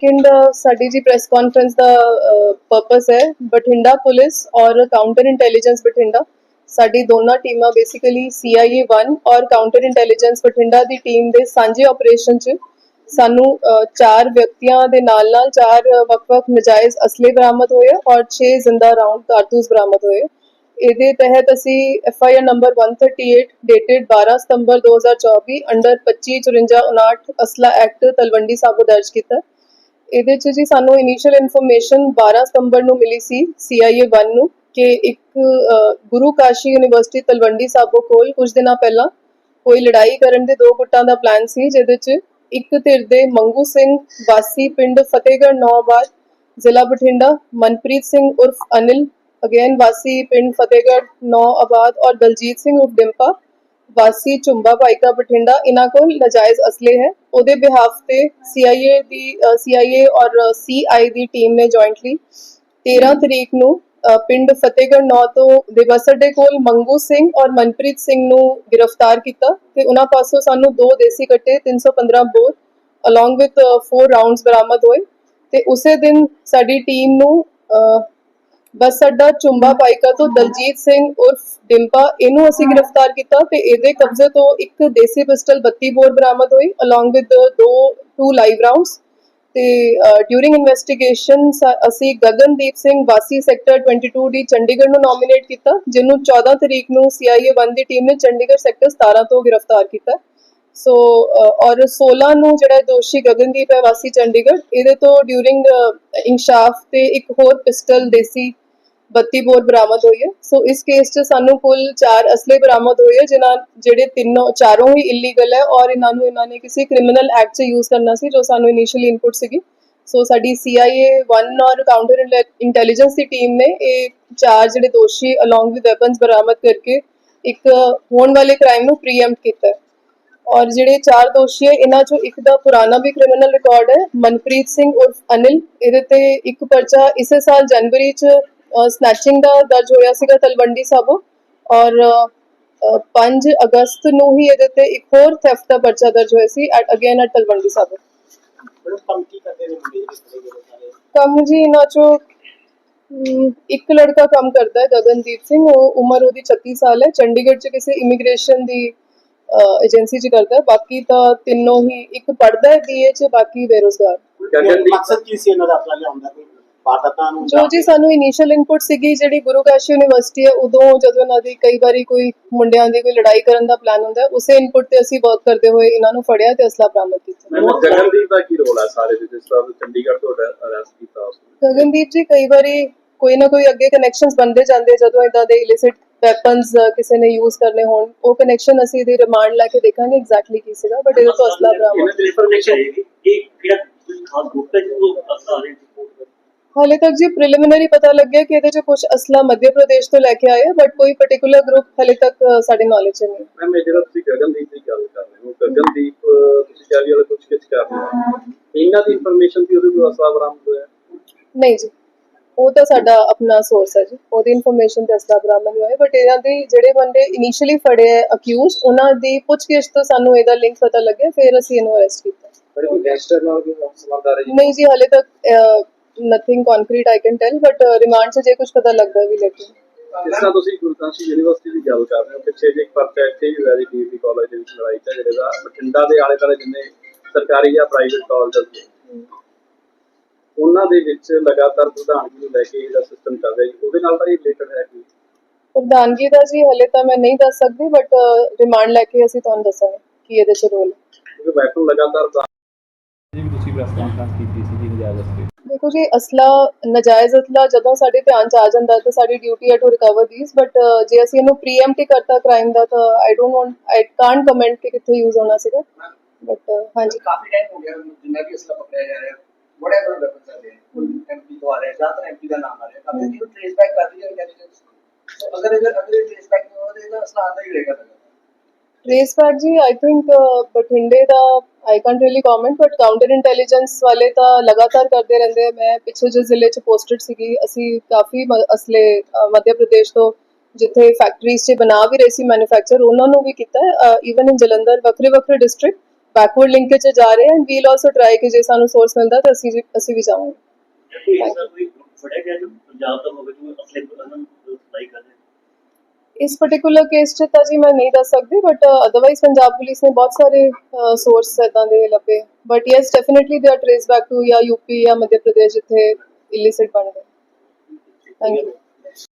Second ਸਾਡੀ ਜੀ press conference ਦਾ uh, ਪਰਪਸ ਹੈ ਬਠਿੰਡਾ ਪੁਲਿਸ ਔਰ ਕਾਊਂਟਰ ਇੰਟੈਲੀਜੈਂਸ ਬਠਿੰਡਾ ਸਾਡੀ ਦੋਨਾਂ ਟੀਮਾਂ ਬੇਸਿਕਲੀ CIA 1 ਔਰ ਕਾਊਂਟਰ ਇੰਟੈਲੀਜੈਂਸ ਬਠਿੰਡਾ ਦੀ ਟੀਮ ਦੇ ਸਾਂਝੇ ਆਪਰੇਸ਼ਨ 'ਚ ਸਾਨੂੰ uh, ਚਾਰ ਵਿਅਕਤੀਆਂ ਦੇ ਨਾਲ ਨਾਲ ਚਾਰ uh, ਵੱਖ-ਵੱਖ ਨਜਾਇਜ਼ ਅਸਲੇ ਬਰਾਮਦ ਹੋਏ ਔਰ 6 ਜ਼ਿੰਦਾ ਰਾਉਂਡ ਕਾਰਤੂਸ ਬਰਾਮਦ ਹੋਏ। ਇਹਦੇ ਤਹਿਤ ਅਸੀਂ F I R number 138 dated 12 ਸਤੰਬਰ 2024 ਅੰਡਰ 2554 ਅਸਲਾ ਐਕਟ ਤਲਵੰਡੀ ਸਾਬੋ ਦਰਜ ਕੀਤਾ। ਇਹਦੇ ਚ ਜੀ ਸਾਨੂੰ ਇਨੀਸ਼ੀਅਲ ਇਨਫੋਰਮੇਸ਼ਨ 12 ਸਤੰਬਰ ਨੂੰ ਮਿਲੀ ਸੀ CIA 1 ਨੂੰ ਕਿ ਇੱਕ ਗੁਰੂ ਕਾਸ਼ੀ ਯੂਨੀਵਰਸਿਟੀ ਤਲਵੰਡੀ ਸਾਬੋ ਕੋਲ ਕੁਝ ਦਿਨਾਂ ਪਹਿਲਾਂ ਕੋਈ ਲੜਾਈ ਕਰਨ ਦੇ ਦੋ ਗੁੱਟਾਂ ਦਾ ਪਲਾਨ ਸੀ, ਜਿਹਦੇ ਚ ਇੱਕ ਧਿਰ ਦੇ ਮੰਗੂ ਸਿੰਘ ਵਾਸੀ ਪਿੰਡ ਫਤਿਹਗੜ੍ਹ ਨੌਬਾਦ ਜ਼ਿਲ੍ਹਾ ਬਠਿੰਡਾ, ਮਨਪ੍ਰੀਤ ਸਿੰਘ ਉਰਫ ਅਨਿਲ, ਅਗੇਨ ਵਾਸੀ ਪਿੰਡ ਫਤਿਹਗੜ੍ਹ ਨੌ ਆਬਾਦ ਔਰ ਦਲਜੀਤ ਸਿੰਘ ਉਰਫ ਡਿੰਪਾ ਵਾਸੀ ਚੁੰਬਾ ਭਾਈਕਾ ਬਠਿੰਡਾ ਇਹਨਾਂ ਕੋਲ ਨਜਾਇਜ਼ ਅਸਲੇ ਹੈ। ਉਹਦੇ ਬਿਹਾਫ ਤੇ CIA ਦੀ CIA ਔਰ CI ਦੀ ਟੀਮ ਨੇ ਜੁਆਇੰਟਲੀ 13 ਤਰੀਕ ਨੂੰ ਪਿੰਡ ਫਤਿਹਗੜ੍ਹ ਨੌ ਤੋਂ ਦਿਵਸ ਅੱਡੇ ਕੋਲ ਮੰਗੂ ਸਿੰਘ ਔਰ ਮਨਪ੍ਰੀਤ ਸਿੰਘ ਨੂੰ ਗ੍ਰਿਫਤਾਰ ਕੀਤਾ ਤੇ ਉਹਨਾਂ ਪਾਸੋਂ ਸਾਨੂੰ ਦੋ ਦੇਸੀ ਕੱਟੇ 315 ਬੋਰ ਅਲੋਂਗ ਵਿਦ 4 ਰਾਉਂਡਸ ਬਰਾਮਦ ਹੋਏ। ਤੇ ਉਸੇ ਦਿਨ ਸਾਡੀ ਟੀਮ ਨੂੰ ਅ, ਬੱਸ ਅੱਡਾ ਚੁੰਬਾ ਪਾਈਕਾ ਤੋਂ ਦਲਜੀਤ ਸਿੰਘ ਉਰਫ ਡਿੰਪਾ, ਇਹਨੂੰ ਅਸੀਂ ਗ੍ਰਿਫਤਾਰ ਕੀਤਾ ਤੇ ਇਹਦੇ ਕਬਜ਼ੇ ਤੋਂ ਇੱਕ ਦੇਸੀ ਪਿਸਟਲ 32 ਬੋਰ ਬਰਾਮਦ ਹੋਈ ਅਲੋਂਗ ਵਿਦ ਦੋ ਟੂ ਲਾਈਵ ਰਾਉਂਡਸ ਤੇ ਡਿਊਰਿੰਗ ਇਨਵੈਸਟੀਗੇਸ਼ਨ ਅਸੀਂ ਗਗਨਦੀਪ ਸਿੰਘ ਵਾਸੀ ਸੈਕਟਰ 22 ਦੀ ਚੰਡੀਗੜ੍ਹ ਨੂੰ ਨੋਮੀਨੇਟ ਕੀਤਾ, ਜਿਹਨੂੰ 14 ਤਰੀਕ ਨੂੰ CIA 1 ਦੀ ਟੀਮ ਨੇ ਚੰਡੀਗੜ੍ਹ ਸੈਕਟਰ 17 ਤੋਂ ਗ੍ਰਿਫਤਾਰ ਕੀਤਾ। ਸੋ ਔਰ 16 ਨੂੰ ਜਿਹੜਾ ਦੋਸ਼ੀ ਗਗਨਦੀਪ ਹੈ ਵਾਸੀ ਚੰਡੀਗੜ੍ਹ, ਇਹਦੇ ਤੋਂ ਡਿਊਰਿੰਗ ਇਨਸ਼ਾਫ ਤੇ ਇੱਕ ਹੋਰ ਪਿਸਟਲ ਦੇਸੀ 32 ਬੋਰ ਬਰਾਮਦ ਹੋਈ ਹੈ। ਸੋ ਇਸ ਕੇਸ 'ਚ ਸਾਨੂੰ ਕੁੱਲ 4 ਅਸਲੇ ਬਰਾਮਦ ਹੋਏ ਹੈ ਜਿਨ੍ਹਾਂ ਜਿਹੜੇ ਤਿੰਨੋਂ, ਚਾਰੋਂ ਹੀ ਇਲੀਗਲ ਹੈ ਔਰ ਇਹਨਾਂ ਨੂੰ ਇਹਨਾਂ ਨੇ ਕਿਸੇ ਕ੍ਰਿਮੀਨਲ ਐਕਟ 'ਚ ਯੂਜ਼ ਕਰਨਾ ਸੀ, ਜੋ ਸਾਨੂੰ ਇਨੀਸ਼ੀਅਲੀ ਇਨਪੁਟ ਸੀਗੀ। ਸੋ ਸਾਡੀ CIA 1 ਔਰ ਕਾਊਂਟਰ ਇੰਟੈਲੀਜੈਂਸ ਦੀ ਟੀਮ ਨੇ ਇਹ ਚਾਰ ਜਿਹੜੇ ਦੋਸ਼ੀ ਅਲੋਂਗ ਵਿਦ ਵੈਪਨਸ ਬਰਾਮਦ ਕਰਕੇ ਇੱਕ ਹੋਣ ਵਾਲੇ ਕ੍ਰਾਈਮ ਨੂੰ ਪ੍ਰੀਐਮਪਟ ਕੀਤਾ ਔਰ ਜਿਹੜੇ ਚਾਰ ਦੋਸ਼ੀ ਹੈ, ਇਹਨਾਂ ਚੋਂ ਇੱਕ ਦਾ ਪੁਰਾਣਾ ਵੀ ਕ੍ਰਿਮੀਨਲ ਰਿਕਾਰਡ ਹੈ, ਮਨਪ੍ਰੀਤ ਸਿੰਘ ਉਰਫ ਅਨਿਲ। ਇਹਦੇ ਤੇ ਇੱਕ ਪਰਚਾ ਇਸੇ ਸਾਲ ਜਨਵਰੀ ਚ ਸਨੈਚਿੰਗ ਦਾ ਦਰਜ ਹੋਇਆ ਸੀਗਾ ਤਲਵੰਡੀ ਸਾਬੋ ਔਰ ਅ, 5 ਅਗਸਤ ਨੂੰ ਹੀ ਇਹਦੇ ਤੇ ਇੱਕ ਹੋਰ ਥੈਫਟ ਦਾ ਪਰਚਾ ਦਰਜ ਹੋਇਆ ਸੀ at again at Talwandi Sabo. ਬੜੇ ਪੰਕੀ ਕਰਦੇ ਨੇ ਮੁੰਡੇ ਇਸ ਤਰ੍ਹਾਂ ਦੇ ਸਾਰੇ ਕੰਮ ਜੀ ਇਹਨਾਂ ਚੋਂ ਇੱਕ ਲੜਕਾ ਕੰਮ ਕਰਦਾ ਹੈ ਗਗਨਦੀਪ ਸਿੰਘ ਉਹ ਉਮਰ ਉਹਦੀ 36 ਸਾਲ ਹੈ ਚੰਡੀਗੜ੍ਹ ਚ ਕਿਸੇ ਇਮੀਗ੍ਰੇਸ਼ਨ ਦੀ ਏਜੰਸੀ ਚ ਕਰਦਾ ਹੈ ਬਾਕੀ ਤਾਂ ਤਿੰਨੋਂ ਹੀ ਇੱਕ ਪੜਦਾ ਹੈ ਬੀਏ ਚ ਬਾਕੀ ਬੇਰੋਜ਼ਗਾਰ। ਗਗਨਦੀਪ ਮਕਸਦ ਕੀ ਸੀ ਇਹਨਾਂ ਦਾ ਆਪਣਾ ਲਿਆਉਂਦਾ ਕੋਈ? ਵਾਰਦਾਤਾਂ ਨੂੰ ਜੋ ਜੀ ਸਾਨੂੰ ਇਨੀਸ਼ੀਅਲ ਇਨਪੁਟ ਸੀਗੀ ਜਿਹੜੀ ਗੁਰੂ ਕਾਸ਼ੀ ਯੂਨੀਵਰਸਿਟੀ ਹੈ ਉਦੋਂ ਜਦੋਂ ਇਹਨਾਂ ਦੀ ਕਈ ਵਾਰੀ ਕੋਈ ਮੁੰਡਿਆਂ ਦੀ ਕੋਈ ਲੜਾਈ ਕਰਨ ਦਾ ਪਲਾਨ ਹੁੰਦਾ ਉਸੇ ਇਨਪੁਟ ਤੇ ਅਸੀਂ ਵਰਕ ਕਰਦੇ ਹੋਏ ਇਹਨਾਂ ਨੂੰ ਫੜਿਆ ਤੇ ਅਸਲਾ ਬਰਾਮਦ ਕੀਤਾ। ਮੈਨੂੰ ਜਗਨਦੀਪ ਦਾ ਕੀ ਰੋਲ ਹੈ ਸਾਰੇ ਦੇ ਜਿਸ ਤਰ੍ਹਾਂ ਚੰਡੀਗੜ੍ਹ ਤੋਂ ਅਰੈਸਟ ਕੀਤਾ ਗਗਨਦੀਪ ਜੀ ਕਈ ਵਾਰੀ ਕੋਈ ਨਾ ਕੋਈ ਅੱਗੇ ਕਨੈਕਸ਼ਨਸ ਬਣਦੇ ਜਾਂਦੇ ਜਦੋਂ ਇਦਾਂ ਦੇ ਇਲਿਸਿਟ ਵੈਪਨਸ ਕਿਸੇ ਨੇ ਯੂਜ਼ ਕਰਨੇ ਹੋਣ ਉਹ ਕਨੈਕਸ਼ਨ ਅਸੀਂ ਇਹਦੀ ਰਿਮਾਂਡ ਲੈ ਕੇ ਦੇਖਾਂਗੇ ਐਗਜ਼ੈਕਟਲੀ ਕੀ ਸੀਗਾ ਬਟ ਇਹਦੇ ਤੋਂ ਅਸਲਾ ਬਰਾਮਦ ਇਹਨਾਂ ਦੀ ਇਨਫੋਰਮੇਸ਼ਨ ਇਹ ਕਿਹੜਾ ਕੋਈ ਖਾਸ ਗਰੁੱਪ ਹੈ ਜਿਹਨੂੰ ਅਸਲਾ ਰਿਪੋਰਟ ਹਾਲੇ ਤੱਕ ਜੀ ਪ੍ਰੀਲਿਮਿਨਰੀ ਪਤਾ ਲੱਗਿਆ ਕਿ ਇਹਦੇ 'ਚ ਕੁਝ ਅਸਲਾ ਮੱਧ ਪ੍ਰਦੇਸ਼ ਤੋਂ ਲੈ ਕੇ ਆਏ ਬਟ ਕੋਈ ਪਾਰਟਿਕੂਲਰ ਗਰੁੱਪ ਹਾਲੇ ਤੱਕ ਸਾਡੇ ਨੌਲੇਜ 'ਚ ਨਹੀਂ। ਮੈਮ ਇਹ ਜਿਹੜਾ ਤੁਸੀਂ ਗਗਨਦੀਪ ਦੀ ਗੱਲ ਕਰ ਰਹੇ ਹੋ ਗਗਨਦੀਪ ਤੁਸੀਂ ਰਹੇ ਹੋ ਕੁਝ ਕਿਛ ਕਰ ਰਹੇ ਹੋ ਇਹਨਾਂ ਦੀ ਇਨਫੋਰਮੇਸ਼ਨ ਦੀ ਉਹਦੇ ਕੋਲ ਅਸਲਾ ਬਰਾਮਦ ਹੋਇਆ? ਨਹੀਂ ਜੀ ਉਹ ਤਾਂ ਸਾਡਾ ਆਪਣਾ ਸੋਰਸ ਹੈ ਜੀ। ਉਹਦੀ ਇਨਫੋਰਮੇਸ਼ਨ ਤੇ ਅਸਲਾ ਬਰਾਮਦ ਹੋਇਆ ਬਟ ਇਹਨਾਂ ਦੇ ਜਿਹੜੇ ਬੰਦੇ ਇਨੀਸ਼ੀਅਲੀ ਫੜੇ ਅਕਿਊਜ਼ ਉਹਨਾਂ ਦੀ ਪੁੱਛਗਿੱਛ ਤੋਂ ਸਾਨੂੰ ਇਹਦਾ ਲਿੰਕ ਪਤਾ ਲੱਗਿਆ ਫਿਰ ਅਸੀਂ ਇਹਨੂੰ ਅਰੈਸਟ ਕੀਤਾ। ਪਰ ਕੋਈ ਗੈਂਗਸਟਰ ਨਾਲ ਵੀ ਸੰਬੰਧ ਆ ਰਹੀ ਨਹੀਂ ਜੀ ਹਾਲੇ ਤੱਕ nothing concrete I can tell but remand 'ਚ ਜੇ ਕੁਝ ਪਤਾ ਲੱਗਦਾ ਵੀ ਲੱਗੇ ਜਿਸ ਤਰ੍ਹਾਂ ਤੁਸੀਂ ਗੁਰਦਾਸਪੁਰ ਯੂਨੀਵਰਸਿਟੀ ਦੀ ਗੱਲ ਕਰ ਰਹੇ ਹੋ ਪਿੱਛੇ ਜੇ ਇੱਕ ਪਰਚਾ ਇੱਥੇ ਹੀ ਹੋਇਆ ਜੀ ਡੀਬੀ ਕਾਲਜ ਦੇ ਵਿੱਚ ਲੜਾਈ ਝਗੜੇ ਦਾ ਬਠਿੰਡਾ ਦੇ ਆਲੇ ਦੁਆਲੇ ਜਿੰਨੇ ਸਰਕਾਰੀ ਜਾਂ ਪ੍ਰਾਈਵੇਟ ਕਾਲਜ ਨੇ ਉਹਨਾਂ ਦੇ ਵਿੱਚ ਲਗਾਤਾਰ ਪ੍ਰਧਾਨਗੀ ਨੂੰ ਲੈ ਕੇ ਇਹਦਾ ਸਿਸਟਮ ਚੱਲ ਰਿਹਾ ਜੀ। ਉਹਦੇ ਨਾਲ ਤਾਂ ਇਹ ਰਿਲੇਟਡ ਹੈ ਕਿ ਪ੍ਰਧਾਨਗੀ ਦਾ ਜੀ ਹਲੇ ਤਾਂ ਮੈਂ ਨਹੀਂ ਦੱਸ ਸਕਦੀ ਬਟ ਰਿਮਾਂਡ ਲੈ ਕੇ ਅਸੀਂ ਤੁਹਾਨੂੰ ਦੱਸਾਂਗੇ ਕੀ ਇਹਦੇ 'ਚ ਰੋਲ ਕਿਉਂਕਿ ਵੈਪਨ ਲਗਾਤਾਰ ਜੀ ਵੀ ਤੁਸੀਂ ਪ੍ਰੈਸ ਕਾਨਫਰੰਸ ਕੀਤੀ ਸੀ ਜੀ ਨਜਾਇਜ਼ ਅਸਲੇ ਦੇਖੋ ਜੀ ਅਸਲਾ ਨਜਾਇਜ਼ ਅਸਲਾ ਜਦੋਂ ਸਾਡੇ ਧਿਆਨ ਚ ਆ ਜਾਂਦਾ ਤਾਂ ਸਾਡੀ ਡਿਊਟੀ ਹੈ ਟੂ ਰਿਕਵਰ ਥੀਸ ਬਟ ਜੇ ਅਸੀਂ ਇਹਨੂੰ ਪ੍ਰੀਐਮਪਟ ਕਰਤਾ ਕ੍ਰਾਈਮ ਦਾ ਤਾਂ I don't want I can't comment ਕਿ ਕਿੱਥੇ ਯੂਜ਼ ਹੋਣਾ ਸੀਗਾ। ਬਟ ਹਾਂਜੀ। ਕਾਫੀ ਟਾਈਮ ਹੋ ਗਿਆ ਜਿੰਨਾ ਵੀ ਅਸਲਾ ਪਕੜਿਆ ਜਾ ਰਿਹਾ। ਬੜੇ ਬੜੇ ਵੈਪਨ ਚੱਲ ਰਹੇ ਹਨ ਐਮਪੀ ਤੋਂ ਆ ਰਿਹਾ ਜਾਂ ਤਾਂ ਐਮਪੀ ਦਾ ਨਾਮ ਆ ਰਿਹਾ। ਕਾਫੀ ਟ੍ਰੇਸ ਬੈਕ ਕਰ ਰਹੀ ਹੈ ਇੰਟੈਲੀਜੈਂਸ ਅਗਰ ਅਗਰ ਟ੍ਰੇਸ ਬੈਕ ਨਹੀਂ ਹੋ ਰਿਹਾ ਤਾਂ ਅਸਲਾ ਆਂਦਾ ਹੀ ਰਹੇਗਾ। ਰੇਸ ਪਾਰਟ ਜੀ ਆਈ ਥਿੰਕ ਬਠਿੰਡੇ ਦਾ I can't really comment but counter intelligence ਵਾਲੇ ਤਾਂ ਲਗਾਤਾਰ ਕਰਦੇ ਰਹਿੰਦੇ ਆ ਮੈਂ ਪਿਛਲੇ ਜਿਹੇ ਜ਼ਿਲ੍ਹੇ 'ਚ ਪੋਸਟਡ ਸੀਗੀ ਅਸੀਂ ਕਾਫੀ ਅਸਲੇ ਮੱਧ ਪ੍ਰਦੇਸ਼ ਤੋਂ ਜਿੱਥੇ ਫੈਕਟਰੀਜ਼ 'ਚ ਬਣਾ ਵੀ ਰਹੀ ਸੀ ਮੈਨੂਫੈਕਚਰ ਉਹਨਾਂ ਨੂੰ ਵੀ ਕੀਤਾ ਇਵਨ ਇਨ ਜਲੰਧਰ ਵੱਖਰੇ ਵੱਖਰੇ ਡਿਸਟ੍ਰਿਕਟ ਬੈਕਵਰਡ ਲਿੰਕੇਜ 'ਚ ਜਾ ਰਹੇ ਐਂਡ ਵੀਲ ਆਲਸੋ ਟਰਾਈ ਕਿ ਜੇ ਸਾਨੂੰ ਸੋਰਸ ਮਿਲਦਾ ਤਾਂ ਅਸੀਂ ਅਸੀਂ ਵੀ ਜਾਵਾਂਗੇ ਫੜਿਆ ਗਿਆ ਜੋ ਪੰਜਾਬ ਦਾ ਮਗਰ ਨੂੰ ਅਸਲੇ ਨੂੰ ਸਪਲਾਈ ਕਰਦੇ ਇਸ ਪਾਰਟਿਕੂਲਰ ਕੇਸ 'ਚ ਤਾਂ ਜੀ ਮੈਂ ਨਹੀਂ ਦੱਸ ਸਕਦੀ ਬਟ ਅਦਰਵਾਈਜ਼ ਪੰਜਾਬ ਪੁਲਿਸ ਨੇ ਬਹੁਤ ਸਾਰੇ ਸੋਰਸ ਇਦਾਂ ਦੇ ਲੱਭੇ। But yes definitely they are trace back to ਜਾਂ ਯੂਪੀ ਜਾਂ ਮੱਧ ਪ੍ਰਦੇਸ਼ ਜਿੱਥੇ ਇਲਿਸਿਟ ਬਣਦੇ ਥੈਂਕ ਯੂ